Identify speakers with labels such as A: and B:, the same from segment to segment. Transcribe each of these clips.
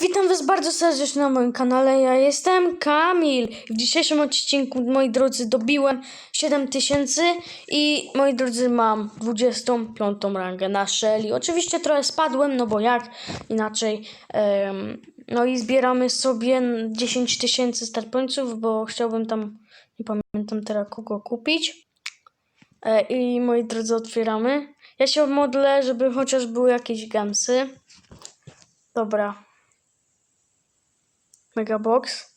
A: Witam Was bardzo serdecznie na moim kanale. Ja jestem Kamil. W dzisiejszym odcinku, moi drodzy, dobiłem 7000 i moi drodzy, mam 25 rangę na Shelly. Oczywiście trochę spadłem, no bo jak inaczej. Em, no i zbieramy sobie 10 tysięcy starpońców, bo chciałbym tam, nie pamiętam teraz kogo kupić. E, I moi drodzy, otwieramy. Ja się modlę, żeby chociaż były jakieś gamsy. Dobra. Megabox.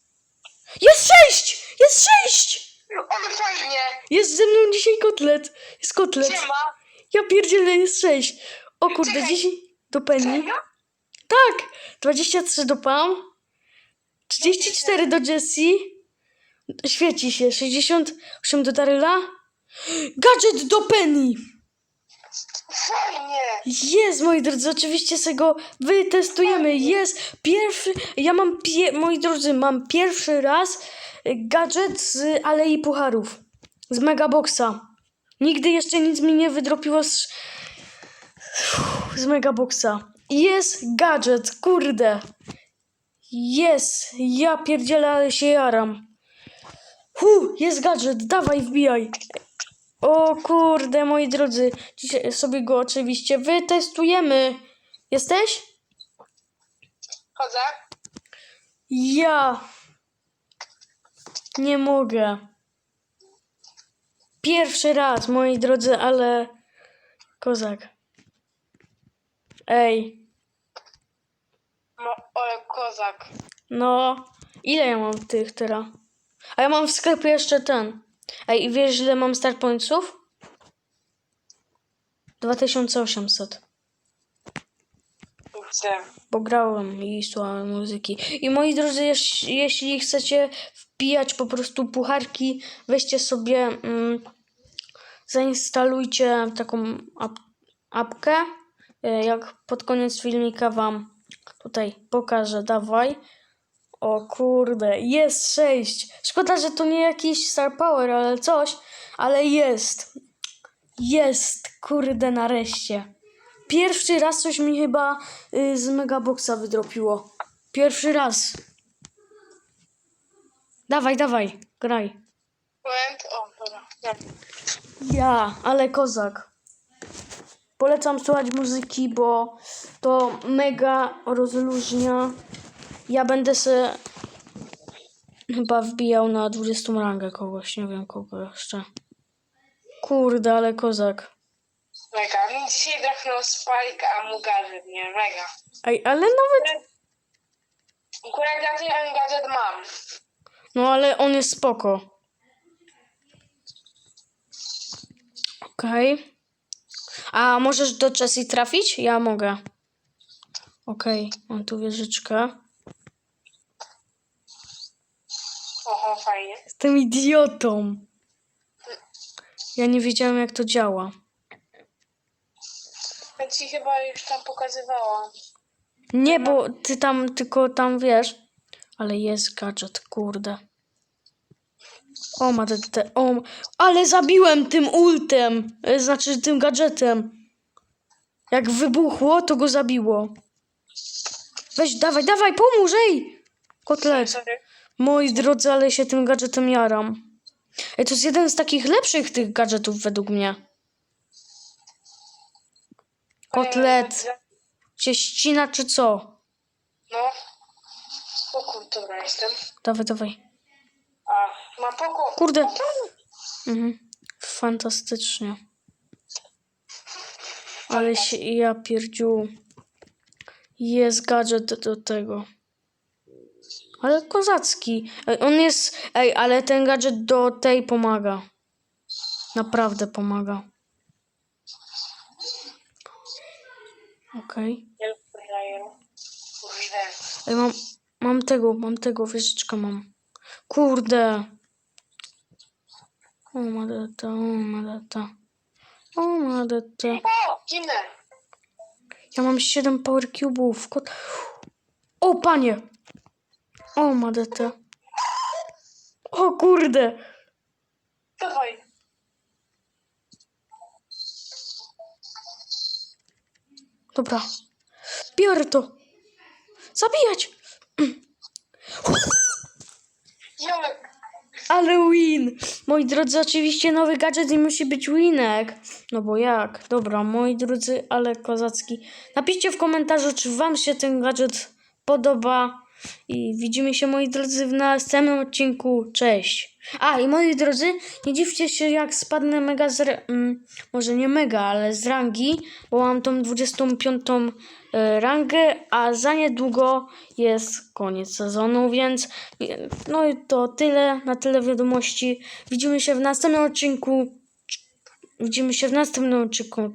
A: Jest sześć! Jest sześć!
B: Ale fajnie!
A: Jest ze mną dzisiaj kotlet. Jest kotlet.
B: Siema!
A: Ja pierdzielę, jest sześć. O kurde,
B: Czekaj.
A: 10 do Penny.
B: Serio?
A: Tak! 23 do Pam. 34 do Jessie. Świeci się. 68 do Daryla. Gadżet do Penny.
B: Fajnie!
A: Jest, moi drodzy, oczywiście sobie go wytestujemy. Jest pierwszy. Ja mam, pie, moi drodzy, mam pierwszy raz gadżet z Alei Pucharów. Z Megaboxa. Nigdy jeszcze nic mi nie wydropiło z, z Megaboxa. Jest gadżet, kurde. Jest. Ja pierdzielę, ale się jaram. Hu, jest gadżet, dawaj, wbijaj. O kurde, moi drodzy, dzisiaj sobie go oczywiście wytestujemy. Jesteś?
B: Chodzę?
A: Ja. Nie mogę. Pierwszy raz, moi drodzy, ale kozak. Ej,
B: No, ale kozak.
A: no, ile ja mam tych teraz? A ja mam w sklepie jeszcze ten. Ej, i wiesz, ile mam start pointsów? 2800.
B: Chcę.
A: bo grałem i słuchałem muzyki. I moi drodzy, jeś, jeśli chcecie wbijać po prostu pucharki, weźcie sobie, mm, zainstalujcie taką ap apkę. E, Jak pod koniec filmika wam tutaj pokażę, dawaj. O kurde, jest 6. Szkoda, że to nie jakiś Star Power, ale coś, ale jest. Jest, kurde, nareszcie. Pierwszy raz coś mi chyba y, z Megaboxa wydropiło. Pierwszy raz. Dawaj, dawaj, graj.
B: Moment, o, dobra. dobra.
A: Ja, ale kozak. Polecam słuchać muzyki, bo to mega rozluźnia. Ja będę se chyba wbijał na 20 rangę kogoś, nie wiem kogo jeszcze. Kurde, ale kozak.
B: Mega. Mi dzisiaj drapnął Spike, a mu gadżet, nie? Mega.
A: Ej, ale nawet...
B: Akurat ja ten gadżet mam.
A: No ale on jest spoko. Okej. A możesz do Jessie trafić? Ja mogę. Okej, mam tu wieżyczkę.
B: Oho, fajnie.
A: Jestem idiotą. Ja nie wiedziałem jak to działa.
B: Ja ci chyba już tam pokazywałam.
A: Nie, bo ty tam tylko tam wiesz. Ale jest gadżet, kurde. O, ma te, te, o, ale zabiłem tym ultem, e, znaczy tym gadżetem. Jak wybuchło, to go zabiło. Weź, dawaj, dawaj, pomóż, ej! Kotlet.
B: Sorry.
A: Moi drodzy, ale się tym gadżetem jaram. Ej, to jest jeden z takich lepszych tych gadżetów według mnie. Kotlet. Się ścina czy co?
B: No. O kurde, dobra jestem.
A: Dawaj, dawaj.
B: A, mam poko.
A: Kurde. Mhm. Fantastycznie. Ale się ja pierdziu. Jest gadżet do tego. Ale kozacki. Ej, On jest. Ej, ale ten gadżet do tej pomaga. Naprawdę pomaga. Okej. Ej, mam, mam tego, mam tego, wieżyczkę mam. Kurde. O, madeta, o, madeta. O,
B: zimne.
A: Ja mam 7 power cube'ów. Kot... O, panie. O, madeta. O, kurde.
B: Dawaj.
A: Dobra. Biorę to. Zabijać!
B: Jak?
A: Ale win! Moi drodzy, oczywiście nowy gadżet i musi być winek. No bo jak? Dobra, moi drodzy, ale kozacki. Napiszcie w komentarzu, czy wam się ten gadżet podoba. I widzimy się, moi drodzy, w następnym odcinku. Cześć! A, i moi drodzy, nie dziwcie się, jak spadnę mega z... Mm, może nie mega, ale z rangi, bo mam tą 25 e, rangę, a za niedługo jest koniec sezonu, więc no i to tyle, na tyle wiadomości. Widzimy się w następnym odcinku. Widzimy się w następnym odcinku.